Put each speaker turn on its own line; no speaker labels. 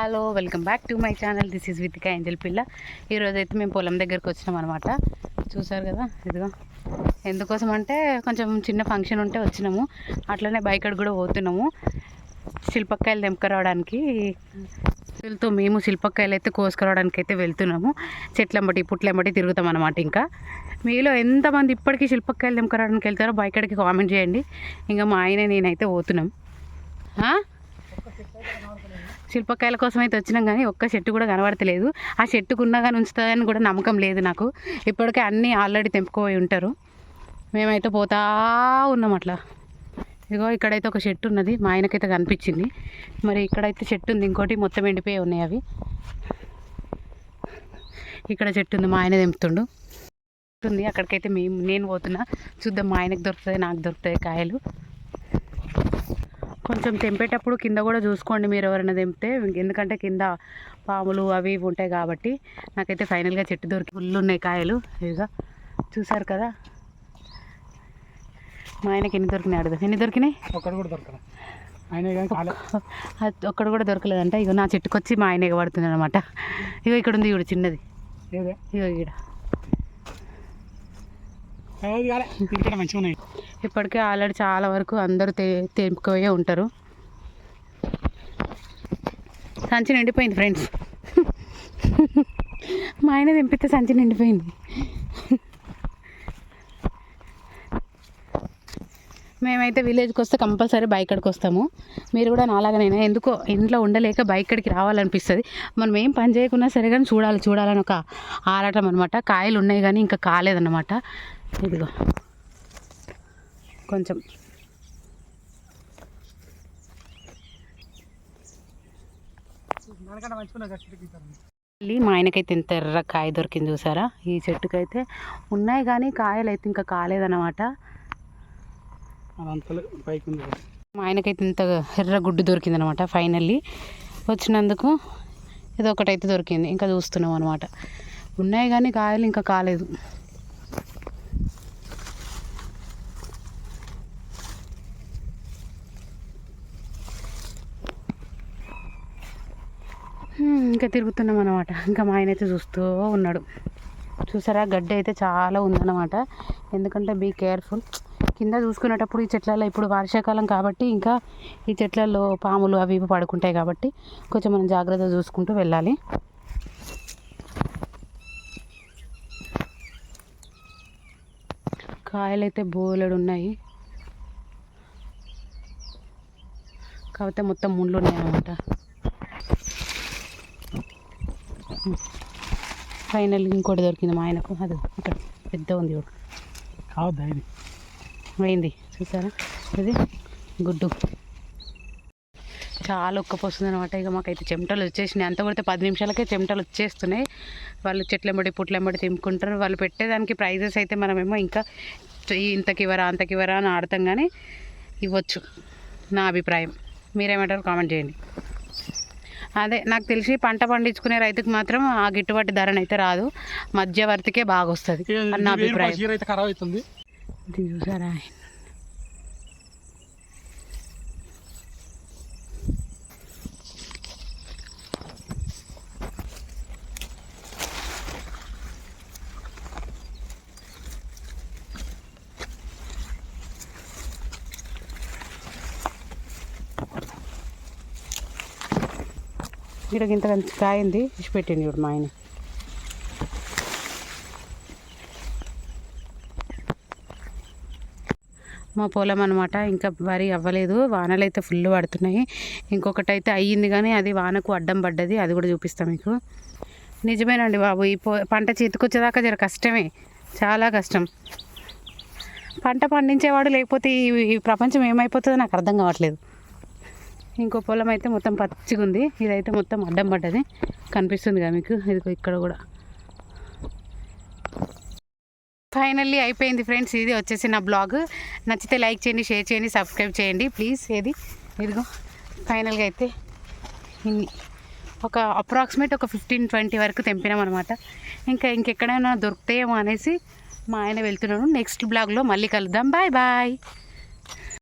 Hello welcome back to my channel this is విత్కా angel పిల్ల ఈరోజు అయితే మేము పొలం దగ్గరకు వచ్చినాం అనమాట చూసారు కదా? ఇదిగో. ఎందుకోసం అంటే కొంచెం చిన్న ఫంక్షన్ ఉంటే వచ్చినాము. అట్లనే బైక్ అడిగి కూడా పోతున్నాము. శిల్పక్కాయలు తెంపకరావడానికి వెళ్తూ మేము శిల్పక్కాయలు అయితే కోసుకురావడానికి అయితే వెళ్తున్నాము. చెట్లంబటి పుట్లంబటి తిరుగుతాం అనమాట ఇంకా. మీలో ఎంతమంది ఇప్పటికీ శిల్పక్కాయలు తెంపకరావడానికి వెళ్తారో బైక్ అడిగి కామెంట్ చేయండి. ఇంకా మా ఆయన నేనైతే పోతున్నాం. శిల్పకాయల కోసం అయితే వచ్చినాం కానీ ఒక్క చెట్టు కూడా కనబడతలేదు. ఆ చెట్టుకున్నా కానీ ఉంచుతుందని కూడా నమ్మకం లేదు నాకు. ఇప్పటికే అన్నీ ఆల్రెడీ తెంపుకోయి ఉంటారు. మేమైతే పోతా ఉన్నాం అట్లా. ఇదిగో ఇక్కడైతే ఒక చెట్టు ఉన్నది. మా ఆయనకైతే కనిపించింది. మరి ఇక్కడైతే చెట్టు ఉంది. ఇంకోటి మొత్తం ఎండిపోయి ఉన్నాయి అవి. ఇక్కడ చెట్టు ఉంది. మా ఆయన తెంపుతుండు. ఉంది. అక్కడికైతే మేము నేను పోతున్నా. చూద్దాం మా ఆయనకు దొరుకుతాయి నాకు దొరుకుతాయి కాయలు. కొంచెం తెంపేటప్పుడు కింద కూడా చూసుకోండి మీరు ఎవరైనా తెంపితే ఎందుకంటే కింద పాములు అవి ఇవి ఉంటాయి కాబట్టి నాకైతే ఫైనల్గా చెట్టు దొరికి ఫుల్ ఉన్నాయి కాయలు. ఇదిగా చూసారు కదా? మా ఆయనకి ఎన్ని దొరికినాయి అడుగు. ఎన్ని దొరికినాయి?
ఒక్కడు కూడా
అది ఒక్కడు కూడా దొరకలేదంట. ఇగో నా చెట్టుకు వచ్చి మా ఆయన ఎగబడుతుంది అనమాట ఇగో ఇక్కడ ఉంది చిన్నది. ఇక్కడ
ఏది కాలే? ఇక్కడ మంచిగా ఉన్నాయి
ఇప్పటికే ఆల్రెడీ చాలా వరకు అందరూ తే తెంపుకోయే ఉంటారు. సంచి నిండిపోయింది ఫ్రెండ్స్. మా ఆయన తెంపితే సంచి నిండిపోయింది. మేమైతే విలేజ్కి వస్తే కంపల్సరీ బైక్ అడికి వస్తాము. మీరు కూడా నాలాగనైనా? ఎందుకో ఇంట్లో ఉండలేక బైక్ అడికి రావాలనిపిస్తుంది. మనం ఏం పని చేయకున్నా సరే కానీ చూడాలి చూడాలని ఒక ఆరాటం అనమాట కాయలు ఉన్నాయి కానీ ఇంకా కాలేదన్నమాట. ఇదిగో. కొంచెం. మళ్ళీ మా ఆయనకైతే ఇంత ఎర్ర కాయ దొరికింది చూసారా? ఈ చెట్టుకైతే ఉన్నాయి కానీ కాయలు అయితే ఇంకా కాలేదన్నమాట. మా ఆయనకైతే ఇంత ఎర్ర గుడ్డు దొరికింది అనమాట ఫైనల్లీ. వచ్చినందుకు ఇది ఒకటైతే దొరికింది. ఇంకా చూస్తున్నాం అనమాట ఉన్నాయి కానీ కాయలు ఇంకా కాలేదు. ఇంకా తిరుగుతున్నాం అనమాట ఇంకా మా ఆయన అయితే చూస్తూ ఉన్నాడు. చూసారా? గడ్డి అయితే చాలా ఉందన్నమాట. ఎందుకంటే బీ కేర్ఫుల్ కింద చూసుకునేటప్పుడు ఈ చెట్లలో ఇప్పుడు వర్షాకాలం కాబట్టి ఇంకా ఈ చెట్లలో పాములు అవి ఇవి పడుకుంటాయి కాబట్టి కొంచెం మనం జాగ్రత్తగా చూసుకుంటూ వెళ్ళాలి. కాయలైతే బోలెడు ఉన్నాయి. కాకపోతే మొత్తం ముళ్ళు ఉన్నాయి అన్నమాట. ఫైనల్ ఇంకోటి దొరికింది మా ఆయనకు. అది ఇక్కడ పెద్ద ఉంది చూడు.
కావద్దా ఇది?
అయింది చూసారా? ఇది గుడ్డు. చాలా ఉక్కపోస్తుంది అనమాట ఇక మాకైతే చెమటలు వచ్చేసినాయి. అంత కొడితే పది నిమిషాలకే చెమటలు వచ్చేస్తున్నాయి. వాళ్ళు చెట్లెంబడి పుట్లెంబడి తింపుకుంటారు. వాళ్ళు పెట్టేదానికి ప్రైజెస్ అయితే మనమేమో ఇంకా ఇంతకి ఇవ్వరా అంతకి ఇవ్వరా అని ఆడతాం కానీ ఇవ్వచ్చు. నా అభిప్రాయం. మీరేమంటారు? కామెంట్ చేయండి. అదే నాకు తెలిసి పంట పండించుకునే రైతుకు మాత్రం ఆ గిట్టుబాటు ధరనైతే రాదు. మధ్యవర్తికే బాగా వస్తుంది నా అభిప్రాయం.
అవుతుంది.
ఇది చూసారా ఇక్కడ ఇంత కాయింది ఇచ్చి పెట్టింది ఇప్పుడు మా ఆయన. మా పొలం అనమాట ఇంకా వరి అవ్వలేదు వానలు అయితే ఫుల్ పడుతున్నాయి. ఇంకొకటి అయితే అయ్యింది కానీ అది వానకు అడ్డం పడ్డది అది కూడా చూపిస్తాం మీకు. నిజమేనండి బాబు ఈ పో పంట చేతికొచ్చేదాకా జర కష్టమే చాలా కష్టం. పంట పండించేవాడు లేకపోతే ఈ ఈ ప్రపంచం ఏమైపోతుందో నాకు అర్థం కావట్లేదు. ఇంకో పొలం అయితే మొత్తం పచ్చిగా ఉంది. ఇదైతే మొత్తం అడ్డం పడ్డది. కనిపిస్తుంది కదా మీకు? ఇది ఇక్కడ కూడా. ఫైనల్లీ అయిపోయింది ఫ్రెండ్స్ ఇది వచ్చేసి నా బ్లాగ్ నచ్చితే లైక్ చేయండి షేర్ చేయండి సబ్స్క్రైబ్ చేయండి. ప్లీజ్ ఏది? ఇదిగో. ఫైనల్గా అయితే ఇన్ని. ఒక అప్రాక్సిమేట్ ఒక ఫిఫ్టీన్ ట్వంటీ వరకు తెంపినాం అనమాట ఇంకా ఇంకెక్కడైనా దొరుకుతాయేమో అనేసి మా ఆయన వెళ్తున్నాను నెక్స్ట్ బ్లాగ్లో మళ్ళీ కలుద్దాం. Bye bye